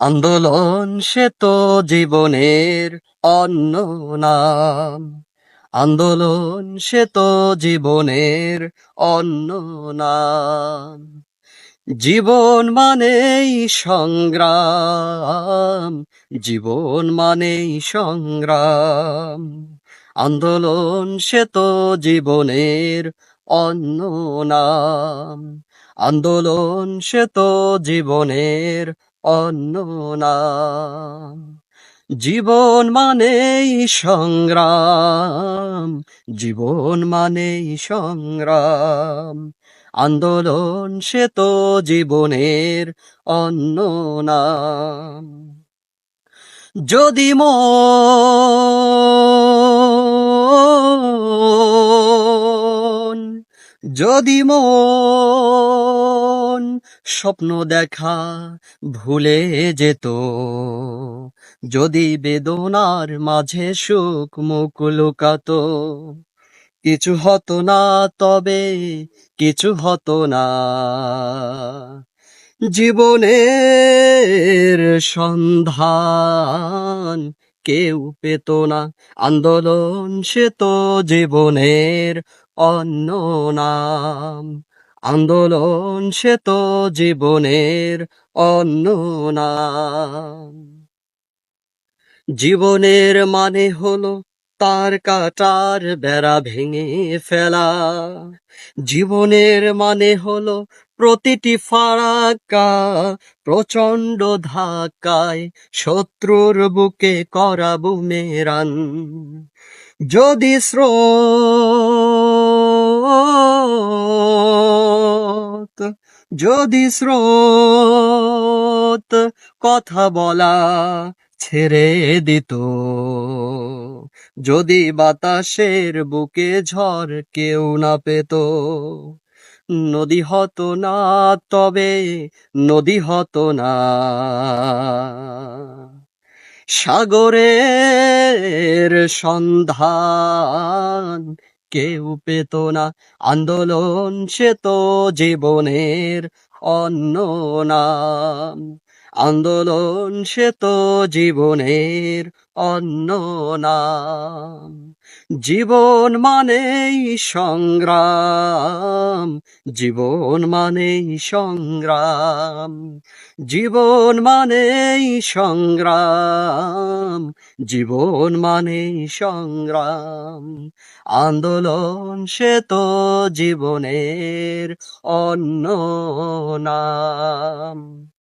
আন্দোলন সে তো জীবনের অন্য নাম। আন্দোলন সে তো জীবনের অন্য নাম। জীবন মানেই সংগ্রাম, জীবন মানেই সংগ্রাম। আন্দোলন সে তো জীবনের অন্য নাম। আন্দোলন সে তো জীবনের অন্য নাম জীবন মানেই সংগ্রাম, জীবন মানেই সংগ্রাম। আন্দোলন সে তো জীবনের অন্য নাম যদি মন যদি মন স্বপ্ন দেখা ভুলে যেত। যদি বেদনার মাঝে সুখ মুখ লুকাতো, কিছু হতো না তবে কিছু হতো না। জীবনের সন্ধান কেউ পেত না, আন্দোলন সে তো জীবনের অন্য নাম। আন্দোলন সে তো জীবনের অন্য নাম জীবনের মানে হলো তার কাটার বেড়া ভেঙে ফেলা। জীবনের মানে হলো প্রতিটি ফারাক্কা প্রচণ্ড ধাক্কায় শত্রুর বুকে করা বুমেরান যদি স্রোত যদি স্রোত কথা বলা ছেড়ে দিত। যদি বাতাসের বুকে ঝড় কেউ না পেত, নদী হতো না তবে নদী হতো না। সাগরের সন্ধান কেউ পেত না? আন্দোলন সে তো জীবনের অন্য নাম। আন্দোলন সে তো জীবনের অন্য নাম জীবন মানেই সংগ্রাম। জীবন মানেই সংগ্রাম। জীবন মানেই সংগ্রাম। জীবন মানেই সংগ্রাম। আন্দোলন সে তো জীবনের অন্য নাম